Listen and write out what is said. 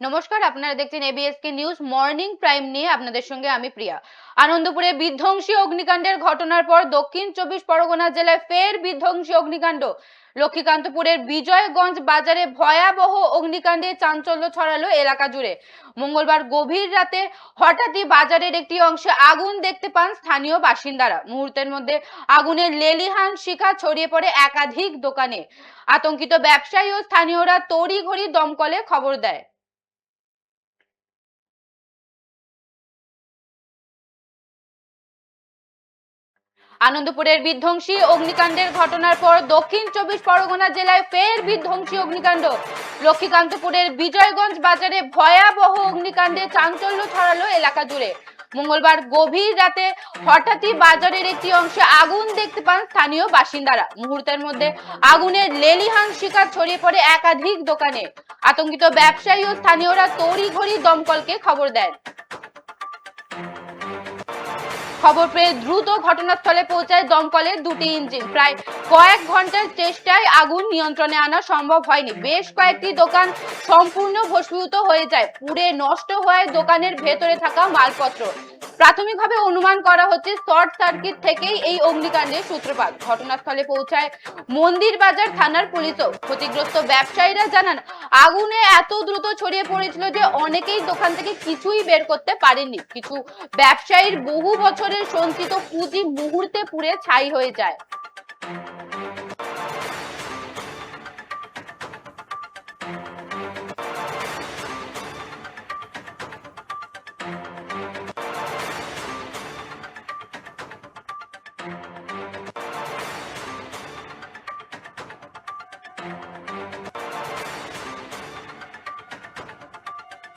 নমস্কার, আপনারা দেখছেন এবিএসকে নিউজ মর্নিং প্রাইম নিয়ে আপনাদের সঙ্গে আমি প্রিয়া। আনন্দপুরে বিধ্বংসী অগ্নিকাণ্ডের ঘটনার পর দক্ষিণ চব্বিশ পরগনা জেলায় ফের বিধ্বংসী অগ্নিকাণ্ড। লক্ষ্মীকান্তপুরের বিজয়গঞ্জ বাজারে ভয়াবহ অগ্নিকাণ্ডে চাঞ্চল্য ছড়ালো এলাকা জুড়ে। মঙ্গলবার গভীর রাতে হঠাৎই বাজারের একটি অংশে আগুন দেখতে পান স্থানীয় বাসিন্দারা। মুহূর্তের মধ্যে আগুনের লেলিহান শিখা ছড়িয়ে পড়ে একাধিক দোকানে। আতঙ্কিত ব্যবসায়ী ও স্থানীয়রা তড়িঘড়ি দমকলে খবর দেয়। আনন্দপুরের বিধ্বংসী অগ্নিকাণ্ডের ঘটনার পর দক্ষিণ চব্বিশ পরগনা জেলায় ফের বিধ্বংসী অগ্নিকাণ্ড। লক্ষ্মীকান্তপুরের বিজয়গঞ্জ বাজারে ভয়াবহ অগ্নিকাণ্ডে চাঞ্চল্য ছড়ালো এলাকা জুড়ে। মঙ্গলবার গভীর রাতে হঠাৎই বাজারের একটি অংশে আগুন দেখতে পান স্থানীয় বাসিন্দারা। মুহূর্তের মধ্যে আগুনের লেলিহান শিকার ছড়িয়ে পড়ে একাধিক দোকানে। আতঙ্কিত ব্যবসায়ী ও স্থানীয়রা তড়িঘড়ি দমকলকে খবর দেন। খবর পেয়ে দ্রুত ঘটনাস্থলে পৌঁছায় দমকলের দুটি ইঞ্জিন। প্রায় কয়েক ঘণ্টার চেষ্টায় আগুন নিয়ন্ত্রণে আনা সম্ভব হয়নি। বেশ কয়েকটি দোকান সম্পূর্ণ ভস্মীভূত হয়ে যায়। পুড়ে নষ্ট হওয়ায় দোকানের ভেতরে থাকা মালপত্র। প্রাথমিকভাবে অনুমান করা হচ্ছে, শর্ট সার্কিট থেকেই এই অগ্নিকাণ্ডের সূত্রপাত। ঘটনাস্থলে পৌঁছায় মন্দির বাজার থানার পুলিশও। ক্ষতিগ্রস্ত ব্যবসায়ীরা জানান আগুনে এত দ্রুত ছড়িয়ে পড়েছিল যে অনেকেই দোকান থেকে কিছুই বের করতে পারেনি কিছু ব্যবসায়ীর বহু বছরের সঞ্চিত পুঁজি মুহূর্তে পুড়ে ছাই হয়ে যায়